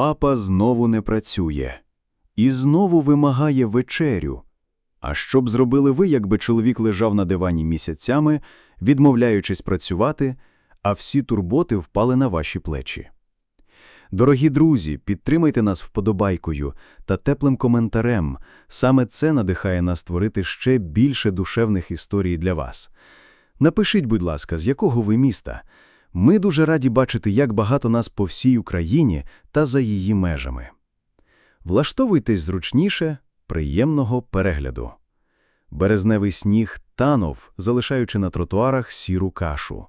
папа знову не працює і знову вимагає вечерю. А що б зробили ви, якби чоловік лежав на дивані місяцями, відмовляючись працювати, а всі турботи впали на ваші плечі? Дорогі друзі, підтримайте нас вподобайкою та теплим коментарем. Саме це надихає нас створити ще більше душевних історій для вас. Напишіть, будь ласка, з якого ви міста. Ми дуже раді бачити, як багато нас по всій Україні та за її межами. Влаштовуйтесь зручніше, приємного перегляду. Березневий сніг танув, залишаючи на тротуарах сіру кашу.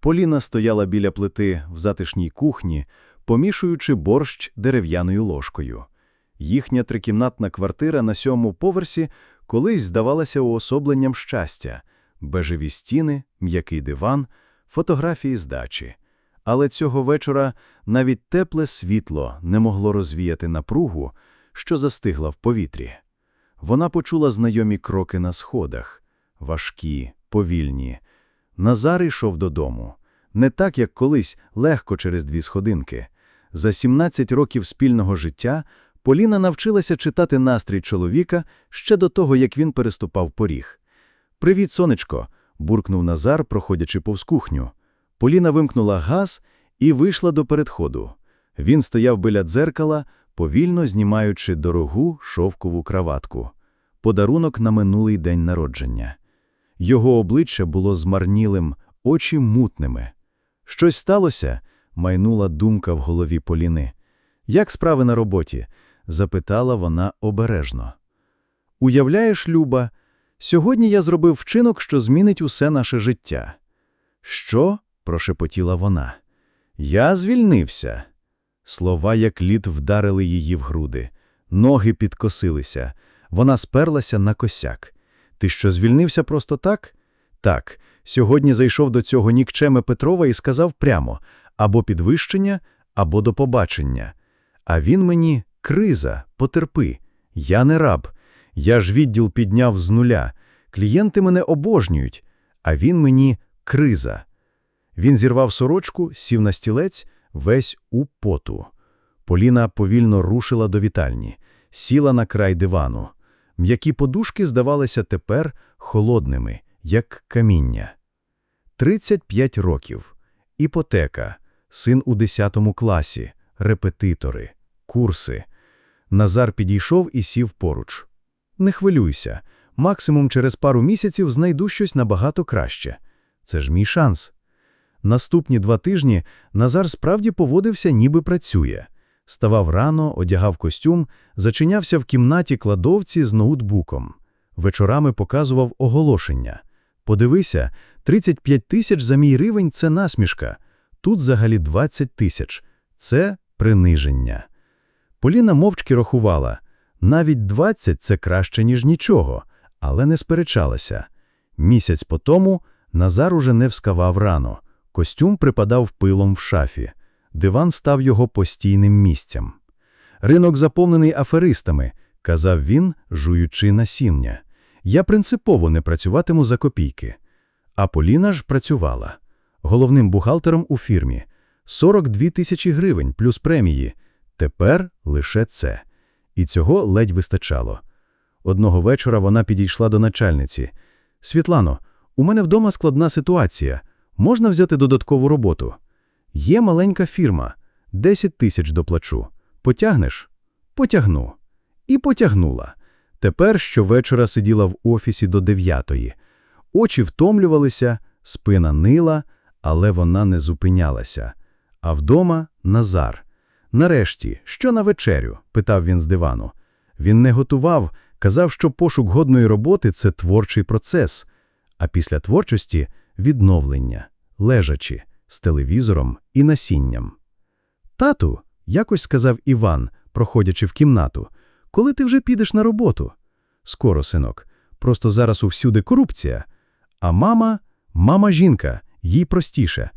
Поліна стояла біля плити в затишній кухні, помішуючи борщ дерев'яною ложкою. Їхня трикімнатна квартира на сьомому поверсі колись здавалася уособленням щастя, бежеві стіни, м'який диван, фотографії з дачі. Але цього вечора навіть тепле світло не могло розвіяти напругу, що застигла в повітрі. Вона почула знайомі кроки на сходах, важкі, повільні. Назар йшов додому. Не так, як колись, легко через дві сходинки. За 17 років спільного життя Поліна навчилася читати настрій чоловіка ще до того, як він переступав поріг. Привіт, сонечко, буркнув Назар, проходячи повз кухню. Поліна вимкнула газ і вийшла до передходу. Він стояв біля дзеркала, повільно знімаючи дорогу шовкову краватку. Подарунок на минулий день народження. Його обличчя було змарнілим, очі мутними. Щось сталося? майнула думка в голові Поліни. Як справи на роботі? запитала вона обережно. Уявляєш, Люба, сьогодні я зробив вчинок, що змінить усе наше життя. Що? прошепотіла вона. Я звільнився. Слова, як лід, вдарили її в груди. Ноги підкосилися. Вона сперлася на косяк. Ти що, звільнився просто так? Так. Сьогодні зайшов до цього нікчеме Петрова і сказав прямо або підвищення, або до побачення. А він мені криза, потерпи. Я не раб. Я ж відділ підняв з нуля. Клієнти мене обожнюють, а він мені криза. Він зірвав сорочку, сів на стілець, весь у поту. Поліна повільно рушила до вітальні, сіла на край дивану. М'які подушки здавалися тепер холодними, як каміння. 35 років. Іпотека, син у 10 класі, репетитори, курси. Назар підійшов і сів поруч. Не хвилюйся, максимум через пару місяців знайду щось набагато краще. Це ж мій шанс. Наступні два тижні Назар справді поводився, ніби працює. Ставав рано, одягав костюм, зачинявся в кімнаті кладовці з ноутбуком. Вечорами показував оголошення. Подивися, 35 тисяч за мій рівень це насмішка. Тут взагалі 20 тисяч. Це приниження. Поліна мовчки рахувала. Навіть 20 – це краще, ніж нічого, але не сперечалася. Місяць по тому Назар уже не вскавав рано. Костюм припадав пилом в шафі. Диван став його постійним місцем. Ринок заповнений аферистами, казав він, жуючи насіння. Я принципово не працюватиму за копійки. А Поліна ж працювала головним бухгалтером у фірмі 42 тисячі гривень плюс премії. Тепер лише це. І цього ледь вистачало. Одного вечора вона підійшла до начальниці. Світлано, у мене вдома складна ситуація. Можна взяти додаткову роботу? Є маленька фірма, 10 тисяч доплачу. Потягнеш? Потягну. І потягнула. Тепер щовечора сиділа в офісі до дев'ятої. Очі втомлювалися, спина нила, але вона не зупинялася. А вдома Назар. Нарешті, що на вечерю? питав він з дивану. Він не готував, казав, що пошук годної роботи це творчий процес, а після творчості відновлення, лежачи, з телевізором і насінням. Тату, якось сказав Іван, проходячи в кімнату, коли ти вже підеш на роботу? Скоро, синок, просто зараз усюди корупція. А мама, мама жінка, їй простіше.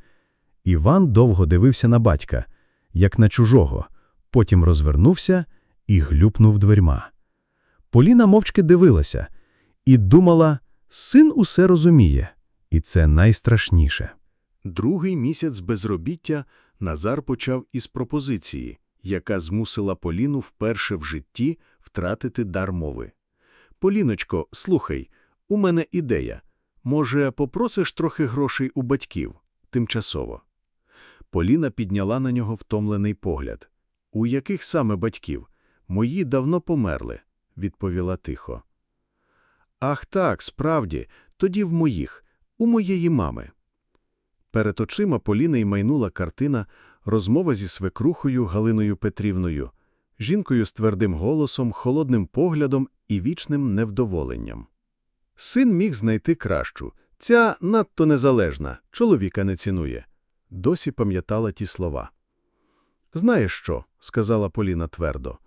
Іван довго дивився на батька, як на чужого, потім розвернувся і глюпнув дверьма. Поліна мовчки дивилася і думала, син усе розуміє, і це найстрашніше. Другий місяць безробіття Назар почав із пропозиції яка змусила Поліну вперше в житті втратити дар мови. Поліночко, слухай, у мене ідея. Може, попросиш трохи грошей у батьків? Тимчасово. Поліна підняла на нього втомлений погляд. У яких саме батьків? Мої давно померли, відповіла тихо. Ах так, справді, тоді в моїх, у моєї мами. Перед очима Поліни й майнула картина розмова зі свекрухою Галиною Петрівною, жінкою з твердим голосом, холодним поглядом і вічним невдоволенням. Син міг знайти кращу. Ця надто незалежна, чоловіка не цінує. Досі пам'ятала ті слова. «Знаєш що?» – сказала Поліна твердо.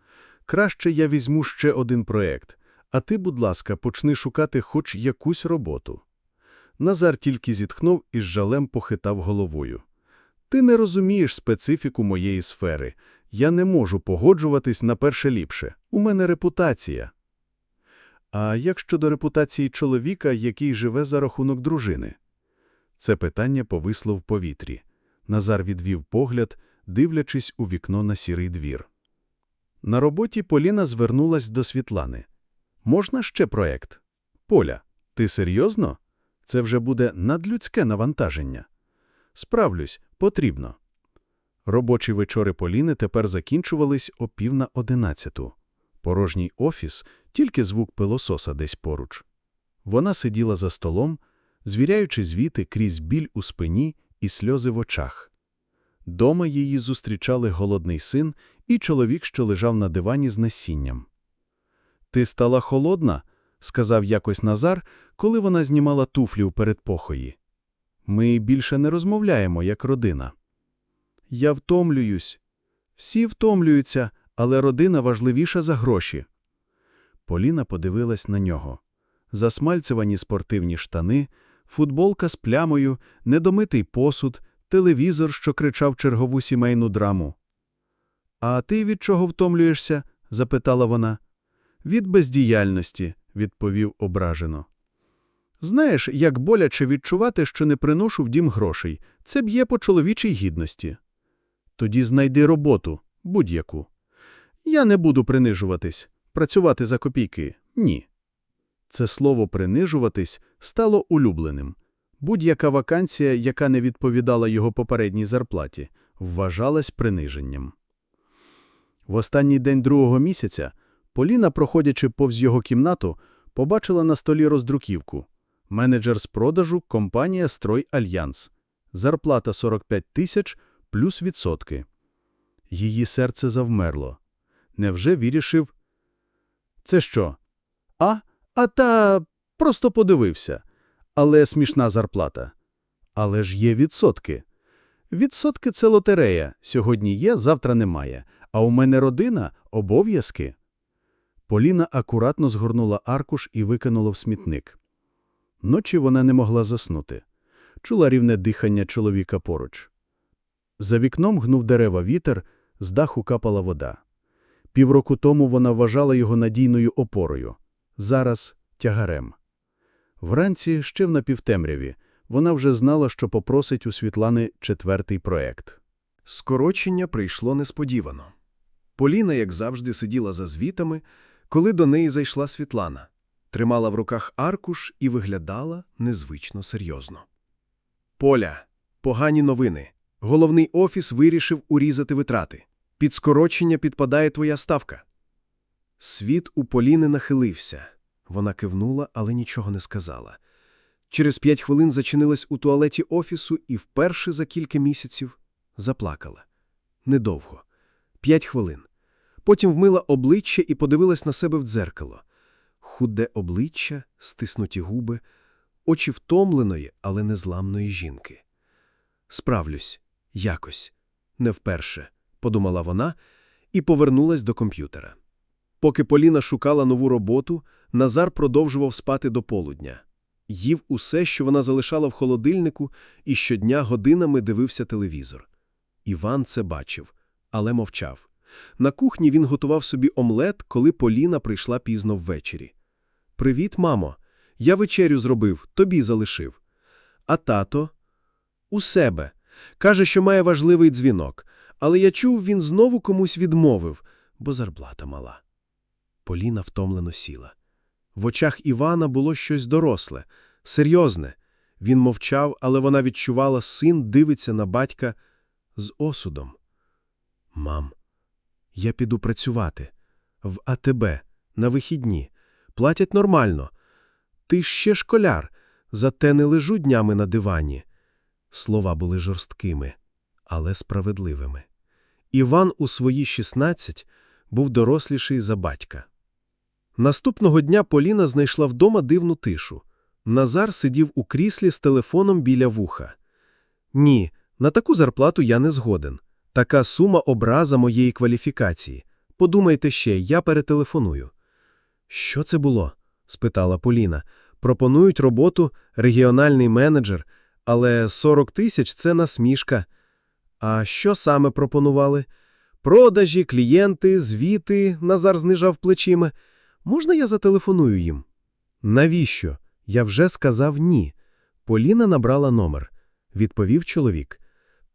«Краще я візьму ще один проект, а ти, будь ласка, почни шукати хоч якусь роботу». Назар тільки зітхнув і з жалем похитав головою. «Ти не розумієш специфіку моєї сфери. Я не можу погоджуватись на перше ліпше. У мене репутація». А як щодо репутації чоловіка, який живе за рахунок дружини? Це питання повисло в повітрі. Назар відвів погляд, дивлячись у вікно на сірий двір. На роботі Поліна звернулась до Світлани. «Можна ще проект?» «Поля, ти серйозно? Це вже буде надлюдське навантаження». «Справлюсь, потрібно». Робочі вечори Поліни тепер закінчувались о пів на одинадцяту. Порожній офіс, тільки звук пилососа десь поруч. Вона сиділа за столом, звіряючи звіти крізь біль у спині і сльози в очах. Дома її зустрічали голодний син і чоловік, що лежав на дивані з насінням. «Ти стала холодна?» – сказав якось Назар, коли вона знімала туфлі у передпохої. «Ми більше не розмовляємо, як родина». «Я втомлююсь». «Всі втомлюються, але родина важливіша за гроші». Поліна подивилась на нього. Засмальцевані спортивні штани, футболка з плямою, недомитий посуд, телевізор, що кричав чергову сімейну драму. «А ти від чого втомлюєшся?» – запитала вона. «Від бездіяльності», – відповів ображено. «Знаєш, як боляче відчувати, що не приношу в дім грошей. Це б'є по чоловічій гідності. Тоді знайди роботу, будь-яку. Я не буду принижуватись, працювати за копійки. Ні. Це слово «принижуватись» стало улюбленим. Будь-яка вакансія, яка не відповідала його попередній зарплаті, вважалась приниженням. В останній день другого місяця Поліна, проходячи повз його кімнату, побачила на столі роздруківку. Менеджер з продажу компанія «Строй Альянс». Зарплата 45 тисяч плюс відсотки. Її серце завмерло. Невже вирішив? Це що? А? А та просто подивився. Але смішна зарплата. Але ж є відсотки. Відсотки – це лотерея. Сьогодні є, завтра немає. А у мене родина – обов'язки. Поліна акуратно згорнула аркуш і викинула в смітник. Ночі вона не могла заснути. Чула рівне дихання чоловіка поруч. За вікном гнув дерева вітер, з даху капала вода. Півроку тому вона вважала його надійною опорою. Зараз – тягарем. Вранці, ще в напівтемряві, вона вже знала, що попросить у Світлани четвертий проект. Скорочення прийшло несподівано. Поліна, як завжди, сиділа за звітами, коли до неї зайшла Світлана, тримала в руках аркуш і виглядала незвично серйозно. Поля, погані новини. Головний офіс вирішив урізати витрати. Під скорочення підпадає твоя ставка. Світ у Поліни нахилився. Вона кивнула, але нічого не сказала. Через п'ять хвилин зачинилась у туалеті офісу і вперше за кілька місяців заплакала. Недовго. П'ять хвилин. Потім вмила обличчя і подивилась на себе в дзеркало. Худе обличчя, стиснуті губи, очі втомленої, але незламної жінки. Справлюсь, якось, не вперше, подумала вона і повернулась до комп'ютера. Поки Поліна шукала нову роботу, Назар продовжував спати до полудня. Їв усе, що вона залишала в холодильнику, і щодня годинами дивився телевізор. Іван це бачив, але мовчав. На кухні він готував собі омлет, коли Поліна прийшла пізно ввечері. «Привіт, мамо. Я вечерю зробив, тобі залишив. А тато? У себе. Каже, що має важливий дзвінок. Але я чув, він знову комусь відмовив, бо зарплата мала. Поліна втомлено сіла. В очах Івана було щось доросле, серйозне. Він мовчав, але вона відчувала, син дивиться на батька з осудом. Мам, я піду працювати. В АТБ, на вихідні. Платять нормально. Ти ще школяр, зате не лежу днями на дивані. Слова були жорсткими, але справедливими. Іван у свої 16 був доросліший за батька. Наступного дня Поліна знайшла вдома дивну тишу. Назар сидів у кріслі з телефоном біля вуха. Ні, на таку зарплату я не згоден. Така сума образа моєї кваліфікації. Подумайте ще, я перетелефоную. Що це було? спитала Поліна. Пропонують роботу регіональний менеджер, але 40 тисяч – це насмішка. А що саме пропонували? Продажі, клієнти, звіти, Назар знижав плечима. Можна я зателефоную їм? Навіщо? Я вже сказав ні. Поліна набрала номер. Відповів чоловік.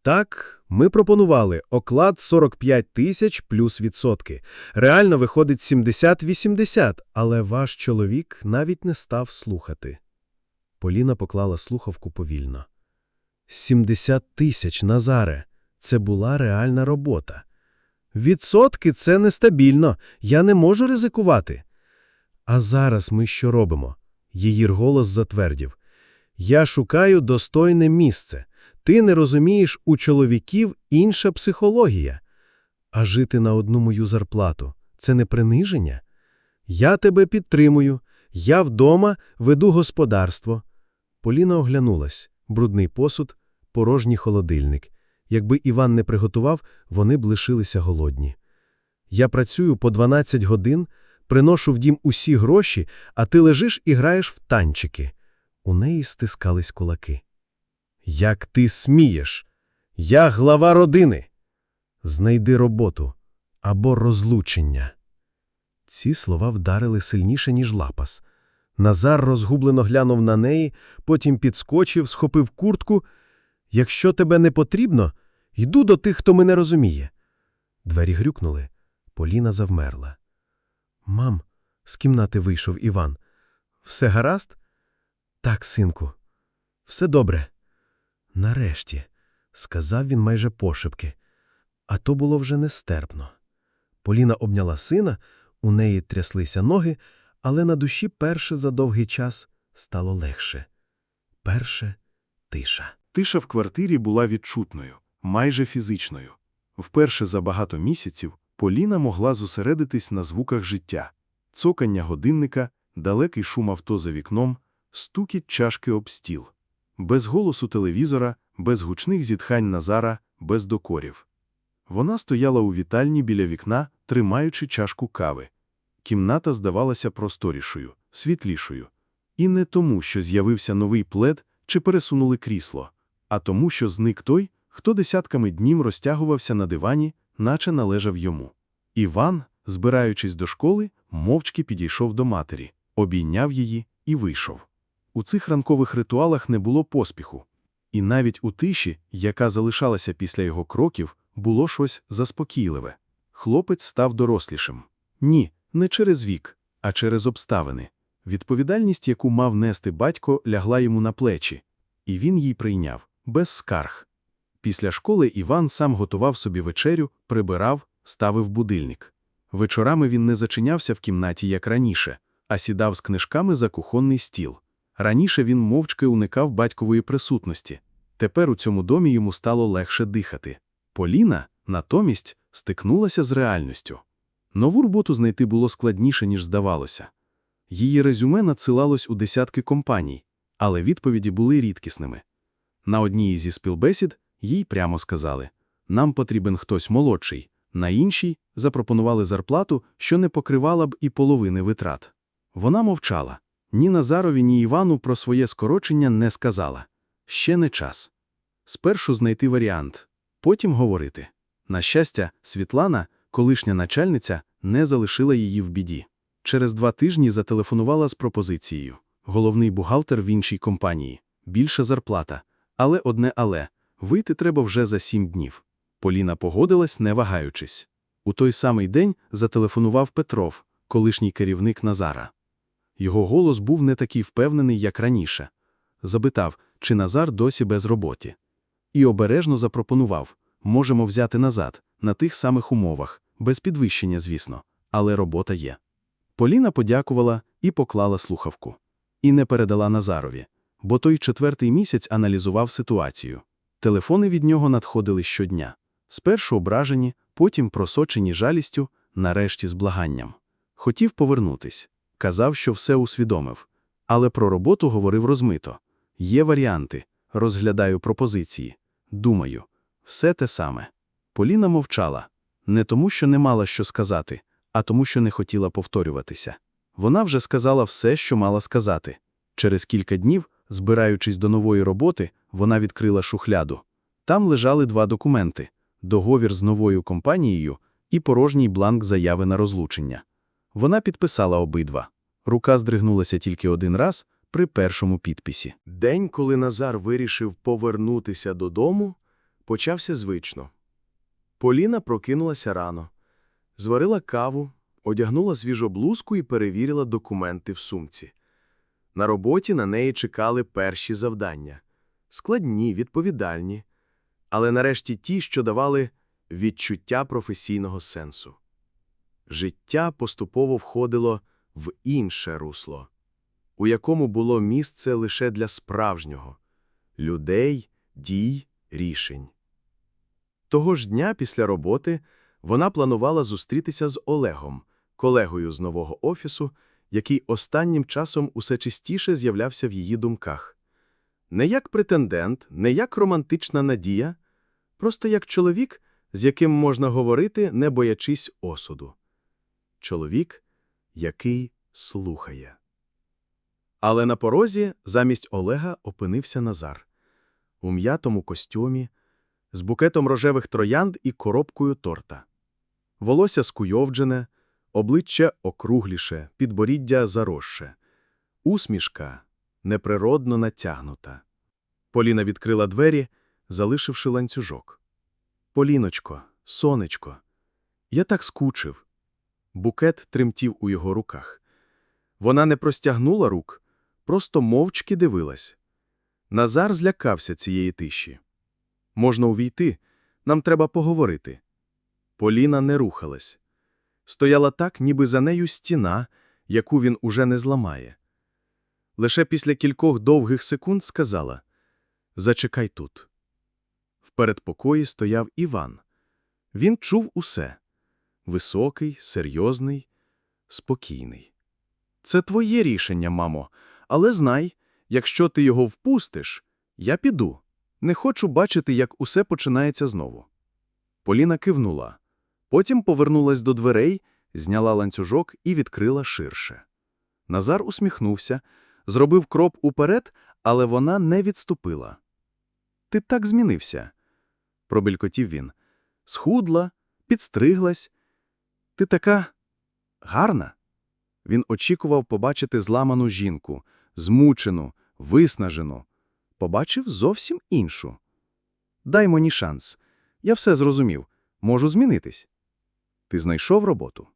Так, ми пропонували оклад 45 тисяч плюс відсотки. Реально виходить 70-80, але ваш чоловік навіть не став слухати. Поліна поклала слухавку повільно. 70 тисяч, Назаре. Це була реальна робота. Відсотки – це нестабільно. Я не можу ризикувати. А зараз ми що робимо? Її голос затвердів. Я шукаю достойне місце. Ти не розумієш, у чоловіків інша психологія. А жити на одну мою зарплату – це не приниження? Я тебе підтримую. Я вдома веду господарство. Поліна оглянулась. Брудний посуд, порожній холодильник. Якби Іван не приготував, вони б лишилися голодні. Я працюю по 12 годин, приношу в дім усі гроші, а ти лежиш і граєш в танчики. У неї стискались кулаки. Як ти смієш? Я глава родини. Знайди роботу або розлучення. Ці слова вдарили сильніше, ніж лапас. Назар розгублено глянув на неї, потім підскочив, схопив куртку. Якщо тебе не потрібно, йду до тих, хто мене розуміє. Двері грюкнули. Поліна завмерла. Мам, з кімнати вийшов Іван. Все гаразд? Так, синку. Все добре. Нарешті, сказав він майже пошепки. А то було вже нестерпно. Поліна обняла сина, у неї тряслися ноги, але на душі перше за довгий час стало легше. Перше тиша. Тиша в квартирі була відчутною, майже фізичною. Вперше за багато місяців Поліна могла зосередитись на звуках життя. Цокання годинника, далекий шум авто за вікном, стукіт чашки об стіл. Без голосу телевізора, без гучних зітхань Назара, без докорів. Вона стояла у вітальні біля вікна, тримаючи чашку кави. Кімната здавалася просторішою, світлішою. І не тому, що з'явився новий плед чи пересунули крісло, а тому, що зник той, хто десятками днів розтягувався на дивані, наче належав йому. Іван, збираючись до школи, мовчки підійшов до матері, обійняв її і вийшов. У цих ранкових ритуалах не було поспіху. І навіть у тиші, яка залишалася після його кроків, було щось заспокійливе. Хлопець став дорослішим. Ні, не через вік, а через обставини. Відповідальність, яку мав нести батько, лягла йому на плечі, і він їй прийняв, без скарг. Після школи Іван сам готував собі вечерю, прибирав, ставив будильник. Вечорами він не зачинявся в кімнаті, як раніше, а сідав з книжками за кухонний стіл. Раніше він мовчки уникав батькової присутності. Тепер у цьому домі йому стало легше дихати. Поліна, натомість, стикнулася з реальністю. Нову роботу знайти було складніше, ніж здавалося. Її резюме надсилалось у десятки компаній, але відповіді були рідкісними. На одній зі співбесід їй прямо сказали «Нам потрібен хтось молодший», на іншій запропонували зарплату, що не покривала б і половини витрат. Вона мовчала. Ні Назарові, ні Івану про своє скорочення не сказала. Ще не час. Спершу знайти варіант, потім говорити. На щастя, Світлана, колишня начальниця, не залишила її в біді. Через два тижні зателефонувала з пропозицією. Головний бухгалтер в іншій компанії. Більша зарплата. Але одне але. Вийти треба вже за сім днів. Поліна погодилась, не вагаючись. У той самий день зателефонував Петров, колишній керівник Назара. Його голос був не такий впевнений, як раніше. Запитав, чи Назар досі без роботи. І обережно запропонував, можемо взяти назад, на тих самих умовах, без підвищення, звісно, але робота є. Поліна подякувала і поклала слухавку. І не передала Назарові, бо той четвертий місяць аналізував ситуацію. Телефони від нього надходили щодня. Спершу ображені, потім просочені жалістю, нарешті з благанням. Хотів повернутись. Казав, що все усвідомив. Але про роботу говорив розмито. Є варіанти. Розглядаю пропозиції. Думаю. Все те саме. Поліна мовчала. Не тому, що не мала що сказати, а тому, що не хотіла повторюватися. Вона вже сказала все, що мала сказати. Через кілька днів, збираючись до нової роботи, вона відкрила шухляду. Там лежали два документи – договір з новою компанією і порожній бланк заяви на розлучення. Вона підписала обидва. Рука здригнулася тільки один раз при першому підписі. День, коли Назар вирішив повернутися додому, почався звично. Поліна прокинулася рано, зварила каву, одягнула свіжу блузку і перевірила документи в сумці. На роботі на неї чекали перші завдання. Складні, відповідальні, але нарешті ті, що давали відчуття професійного сенсу. Життя поступово входило в інше русло у якому було місце лише для справжнього – людей, дій, рішень. Того ж дня після роботи вона планувала зустрітися з Олегом, колегою з нового офісу, який останнім часом усе частіше з'являвся в її думках. Не як претендент, не як романтична надія, просто як чоловік, з яким можна говорити, не боячись осуду. Чоловік, який слухає. Але на порозі замість Олега опинився Назар. У м'ятому костюмі, з букетом рожевих троянд і коробкою торта. Волосся скуйовджене, обличчя округліше, підборіддя заросше. Усмішка неприродно натягнута. Поліна відкрила двері, залишивши ланцюжок. Поліночко, сонечко, я так скучив. Букет тремтів у його руках. Вона не простягнула рук, просто мовчки дивилась. Назар злякався цієї тиші. Можна увійти, нам треба поговорити. Поліна не рухалась. Стояла так, ніби за нею стіна, яку він уже не зламає. Лише після кількох довгих секунд сказала «Зачекай тут». В передпокої стояв Іван. Він чув усе. Високий, серйозний, спокійний. Це твоє рішення, мамо, але знай, якщо ти його впустиш, я піду. Не хочу бачити, як усе починається знову. Поліна кивнула. Потім повернулась до дверей, зняла ланцюжок і відкрила ширше. Назар усміхнувся, зробив кроп уперед, але вона не відступила. Ти так змінився, пробелькотів він. Схудла, підстриглась. Ти така гарна. Він очікував побачити зламану жінку, змучену, виснажену. Побачив зовсім іншу. Дай мені шанс. Я все зрозумів. Можу змінитись. Ти знайшов роботу?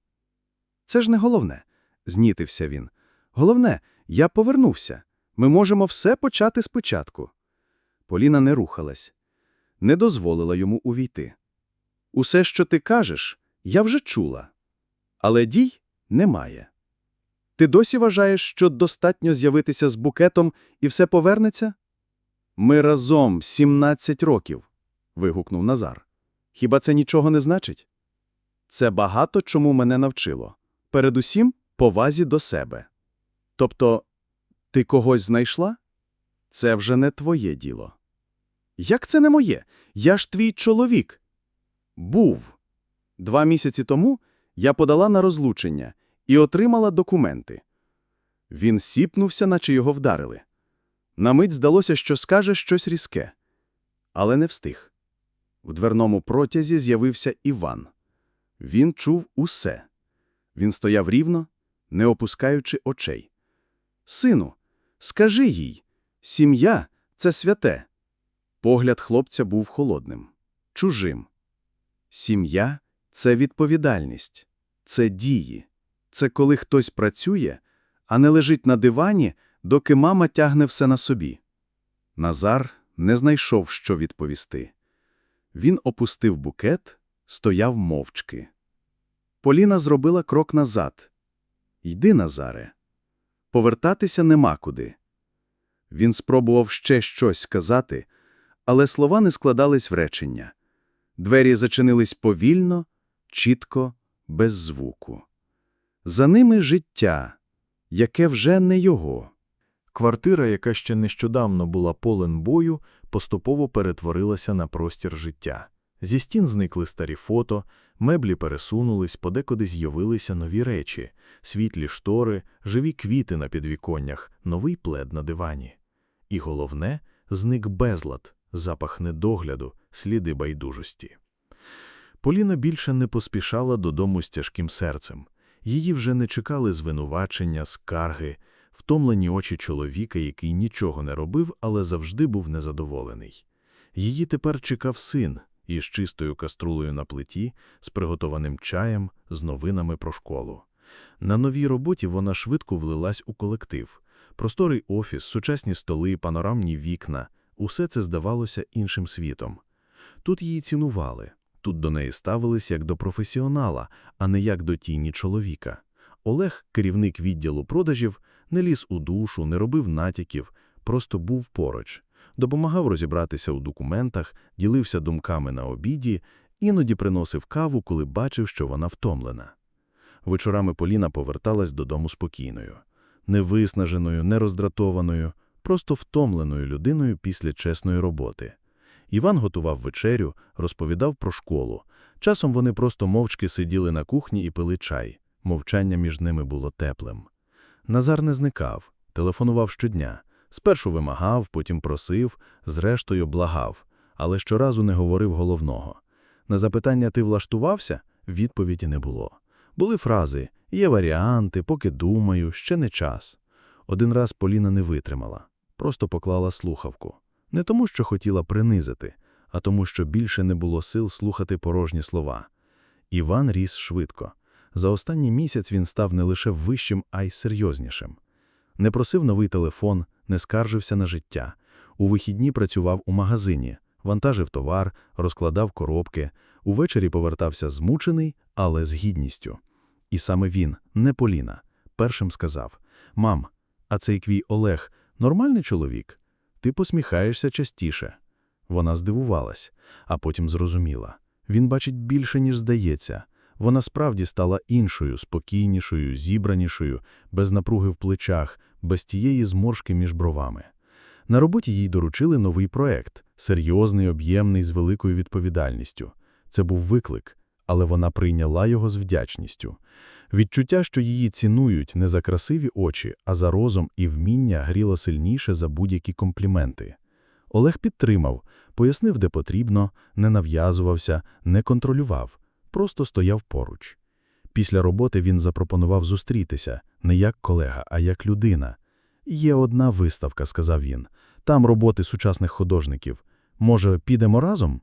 Це ж не головне, знітився він. Головне, я повернувся. Ми можемо все почати спочатку. Поліна не рухалась, не дозволила йому увійти. Усе, що ти кажеш, я вже чула. Але дій немає. Ти досі вважаєш, що достатньо з'явитися з букетом і все повернеться? Ми разом 17 років, вигукнув Назар. Хіба це нічого не значить? Це багато чому мене навчило. Передусім, повазі до себе. Тобто, ти когось знайшла? Це вже не твоє діло. Як це не моє? Я ж твій чоловік. Був. Два місяці тому я подала на розлучення і отримала документи. Він сіпнувся, наче його вдарили. На мить здалося, що скаже щось різке. Але не встиг. В дверному протязі з'явився Іван. Він чув усе. Він стояв рівно, не опускаючи очей. Сину, скажи їй, сім'я це святе. Погляд хлопця був холодним, чужим, Сім'я – це відповідальність, це дії, це коли хтось працює, а не лежить на дивані, доки мама тягне все на собі. Назар не знайшов, що відповісти. Він опустив букет, стояв мовчки. Поліна зробила крок назад. «Йди, Назаре. Повертатися нема куди». Він спробував ще щось сказати, але слова не складались в речення. Двері зачинились повільно, чітко, без звуку. За ними життя, яке вже не його. Квартира, яка ще нещодавно була полем бою, поступово перетворилася на простір життя. Зі стін зникли старі фото, меблі пересунулись, подекуди з'явилися нові речі, світлі штори, живі квіти на підвіконнях, новий плед на дивані. І головне — зник безлад, запах недогляду, сліди байдужості. Поліна більше не поспішала додому з тяжким серцем. Її вже не чекали звинувачення, скарги, втомлені очі чоловіка, який нічого не робив, але завжди був незадоволений. Її тепер чекав син із чистою каструлею на плиті, з приготованим чаєм, з новинами про школу. На новій роботі вона швидко влилась у колектив. Просторий офіс, сучасні столи, панорамні вікна – усе це здавалося іншим світом. Тут її цінували, тут до неї ставились як до професіонала, а не як до тіні чоловіка. Олег, керівник відділу продажів, не ліз у душу, не робив натяків, просто був поруч, допомагав розібратися у документах, ділився думками на обіді, іноді приносив каву, коли бачив, що вона втомлена. Вечорами Поліна поверталась додому спокійною, не виснаженою, не роздратованою, просто втомленою людиною після чесної роботи. Іван готував вечерю, розповідав про школу. Часом вони просто мовчки сиділи на кухні і пили чай. Мовчання між ними було теплим. Назар не зникав, телефонував щодня. Спершу вимагав, потім просив, зрештою благав, але щоразу не говорив головного. На запитання «ти влаштувався?» відповіді не було. Були фрази «є варіанти, поки думаю, ще не час». Один раз Поліна не витримала, просто поклала слухавку. Не тому, що хотіла принизити, а тому, що більше не було сил слухати порожні слова. Іван ріс швидко. За останній місяць він став не лише вищим, а й серйознішим. Не просив новий телефон, не скаржився на життя. У вихідні працював у магазині, вантажив товар, розкладав коробки. Увечері повертався змучений, але з гідністю. І саме він, не Поліна, першим сказав: Мам, а цей квій Олег нормальний чоловік? Ти посміхаєшся частіше. Вона здивувалась, а потім зрозуміла. Він бачить більше, ніж здається. Вона справді стала іншою, спокійнішою, зібранішою, без напруги в плечах, без тієї зморшки між бровами. На роботі їй доручили новий проект, серйозний, об'ємний, з великою відповідальністю. Це був виклик, але вона прийняла його з вдячністю. Відчуття, що її цінують не за красиві очі, а за розум і вміння гріло сильніше за будь-які компліменти. Олег підтримав, пояснив, де потрібно, не нав'язувався, не контролював, просто стояв поруч. Після роботи він запропонував зустрітися не як колега, а як людина. «Є одна виставка», – сказав він. «Там роботи сучасних художників. Може, підемо разом?»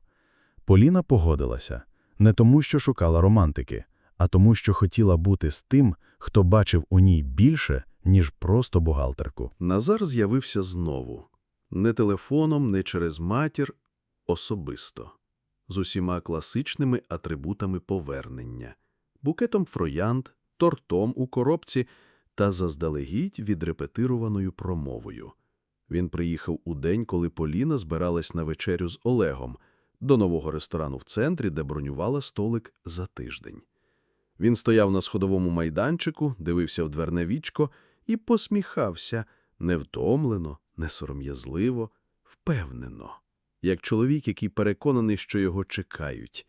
Поліна погодилася. Не тому, що шукала романтики, а тому, що хотіла бути з тим, хто бачив у ній більше, ніж просто бухгалтерку. Назар з'явився знову. Не телефоном, не через матір, особисто. З усіма класичними атрибутами повернення. Букетом фроянд, тортом у коробці та заздалегідь відрепетированою промовою. Він приїхав у день, коли Поліна збиралась на вечерю з Олегом до нового ресторану в центрі, де бронювала столик за тиждень. Він стояв на сходовому майданчику, дивився в дверне вічко і посміхався невтомлено, несором'язливо, впевнено, як чоловік, який переконаний, що його чекають.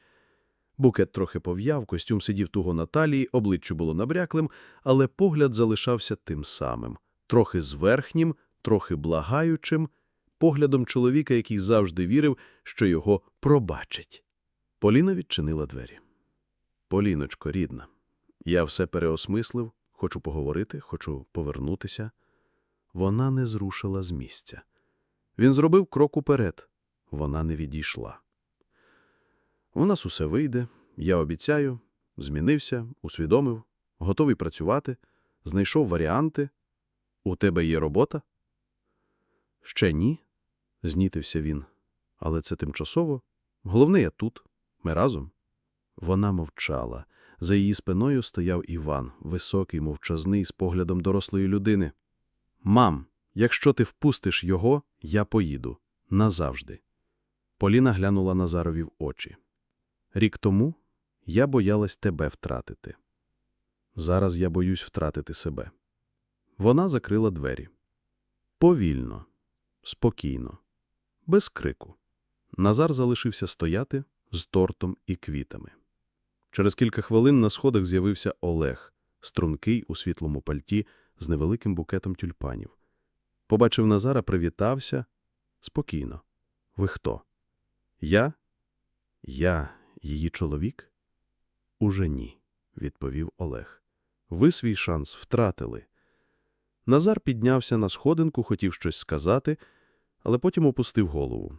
Букет трохи пов'яв, костюм сидів туго на талії, обличчя було набряклим, але погляд залишався тим самим, трохи зверхнім, трохи благаючим, поглядом чоловіка, який завжди вірив, що його пробачить. Поліна відчинила двері. Поліночко, рідна, я все переосмислив, хочу поговорити, хочу повернутися. Вона не зрушила з місця. Він зробив крок уперед. Вона не відійшла. У нас усе вийде, я обіцяю, змінився, усвідомив, готовий працювати, знайшов варіанти. У тебе є робота? Ще ні, знітився він. Але це тимчасово. Головне, я тут. Ми разом. Вона мовчала. За її спиною стояв Іван, високий, мовчазний, з поглядом дорослої людини. Мам, якщо ти впустиш його, я поїду. Назавжди. Поліна глянула Назарові в очі. Рік тому я боялась тебе втратити. Зараз я боюсь втратити себе. Вона закрила двері. Повільно, спокійно, без крику. Назар залишився стояти з тортом і квітами. Через кілька хвилин на сходах з'явився Олег, стрункий у світлому пальті з невеликим букетом тюльпанів. Побачив Назара, привітався. Спокійно. Ви хто? Я? Я її чоловік? Уже ні, відповів Олег. Ви свій шанс втратили. Назар піднявся на сходинку, хотів щось сказати, але потім опустив голову.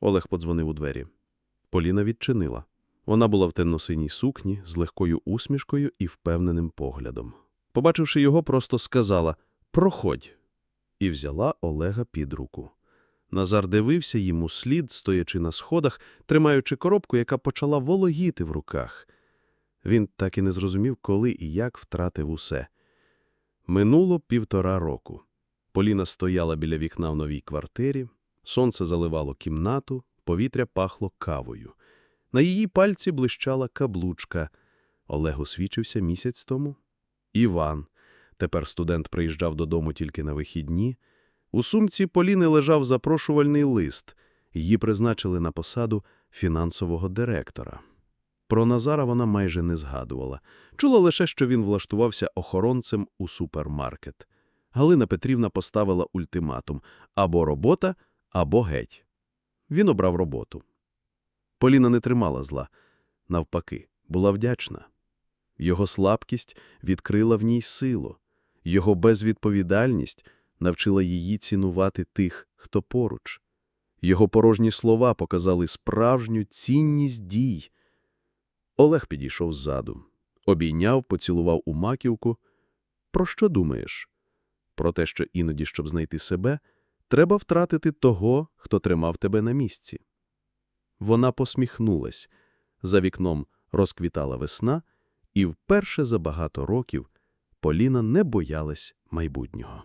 Олег подзвонив у двері. Поліна відчинила. Вона була в темно-синій сукні з легкою усмішкою і впевненим поглядом. Побачивши його, просто сказала «Проходь» і взяла Олега під руку. Назар дивився йому слід, стоячи на сходах, тримаючи коробку, яка почала вологіти в руках. Він так і не зрозумів, коли і як втратив усе. Минуло півтора року. Поліна стояла біля вікна в новій квартирі, сонце заливало кімнату, повітря пахло кавою. На її пальці блищала каблучка. Олег освічився місяць тому. Іван. Тепер студент приїжджав додому тільки на вихідні. У сумці Поліни лежав запрошувальний лист. Її призначили на посаду фінансового директора. Про Назара вона майже не згадувала. Чула лише, що він влаштувався охоронцем у супермаркет. Галина Петрівна поставила ультиматум – або робота, або геть. Він обрав роботу. Поліна не тримала зла. Навпаки, була вдячна. Його слабкість відкрила в ній силу. Його безвідповідальність навчила її цінувати тих, хто поруч. Його порожні слова показали справжню цінність дій. Олег підійшов ззаду, обійняв, поцілував у маківку. Про що думаєш? Про те, що іноді, щоб знайти себе, треба втратити того, хто тримав тебе на місці. Вона посміхнулась. За вікном розквітала весна, і вперше за багато років Поліна не боялась майбутнього.